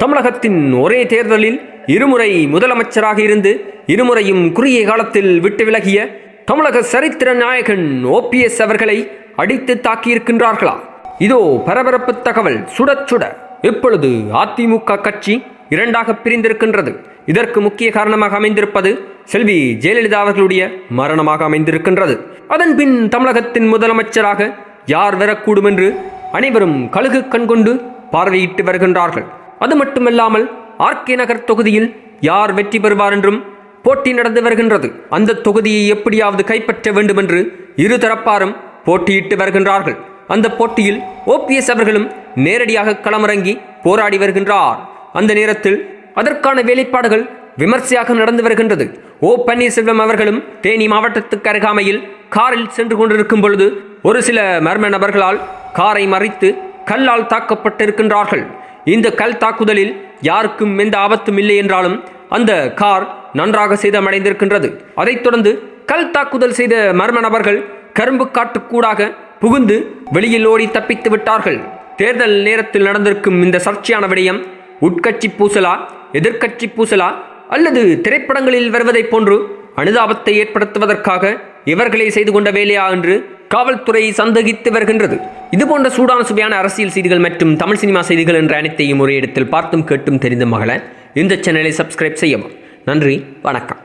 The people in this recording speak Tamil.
தமிழகத்தின் ஒரே தேர்தலில் இருமுறை முதலமைச்சராக இருந்து இருமுறையும் குறுகிய காலத்தில் விட்டு விலகிய தமிழக சரித்திர நாயகன் ஓபிஎஸ் அவர்களை அடித்து தாக்கியிருக்கின்றார்களா? இதோ பரபரப்பு தகவல் சுட சுட. இப்பொழுது அதிமுக கட்சி இரண்டாக பிரிந்திருக்கின்றது. இதற்கு முக்கிய காரணமாக அமைந்திருப்பது செல்வி ஜெயலலிதா அவர்களுடைய மரணமாக அமைந்திருக்கின்றது. அதன் பின் தமிழகத்தின் முதலமைச்சராக யார் வரக்கூடும் என்று அனைவரும் கழுகு கண்கொண்டு பார்வையிட்டு வருகின்றார்கள். அது மட்டுமல்லாமல் ஆர்கே நகர் தொகுதியில் யார் வெற்றி பெறுவார் என்றும் போட்டி நடந்து வருகின்றது. அந்த தொகுதியை எப்படியாவது கைப்பற்ற வேண்டுமென்று இரு தரப்பாரும் போட்டியிட்டு வருகின்றார்கள். அந்த போட்டியில் ஓபிஎஸ் அவர்களும் நேரடியாக களமிறங்கி போராடி வருகின்றார். அந்த நேரத்தில் அதற்கான வேலைப்பாடுகள் விமர்சையாக நடந்து வருகின்றது. ஓ பன்னீர்செல்வம் அவர்களும் தேனி மாவட்டத்துக்கு அருகாமையில் காரில் சென்று கொண்டிருக்கும் பொழுது ஒரு சில மர்ம நபர்களால் காரை மறித்து கல்லால் தாக்கப்பட்டிருக்கின்றார்கள். இந்த கல் தாக்குதலில் யாருக்கும் எந்த ஆபத்தும் இல்லை என்றாலும் அந்த கார் நன்றாக சேதமடைந்திருக்கின்றது. அதைத் தொடர்ந்து கல் தாக்குதல் செய்த மர்ம நபர்கள் கரும்பு காட்டுக்கூடாக புகுந்து வெளியில் ஓடி தப்பித்து விட்டார்கள். தேர்தல் நேரத்தில் நடந்திருக்கும் இந்த சர்ச்சையான விடயம் உட்கட்சி பூசலா எதிர்க்கட்சி பூசலா அல்லது திரைப்படங்களில் வருவதைப் போன்று அனுதாபத்தை ஏற்படுத்துவதற்காக இவர்களே செய்து கொண்ட வேலையா என்று காவல்துறை சந்தேகித்து வருகின்றது. இதுபோன்ற சூடான சுவையான அரசியல் செய்திகள் மற்றும் தமிழ் சினிமா செய்திகள் என்ற அனைத்தையும் ஒரே இடத்தில் பார்த்தும் கேட்டும் தெரிந்த மகள இந்த சேனலை சப்ஸ்கிரைப் செய்யவும். நன்றி வணக்கம்.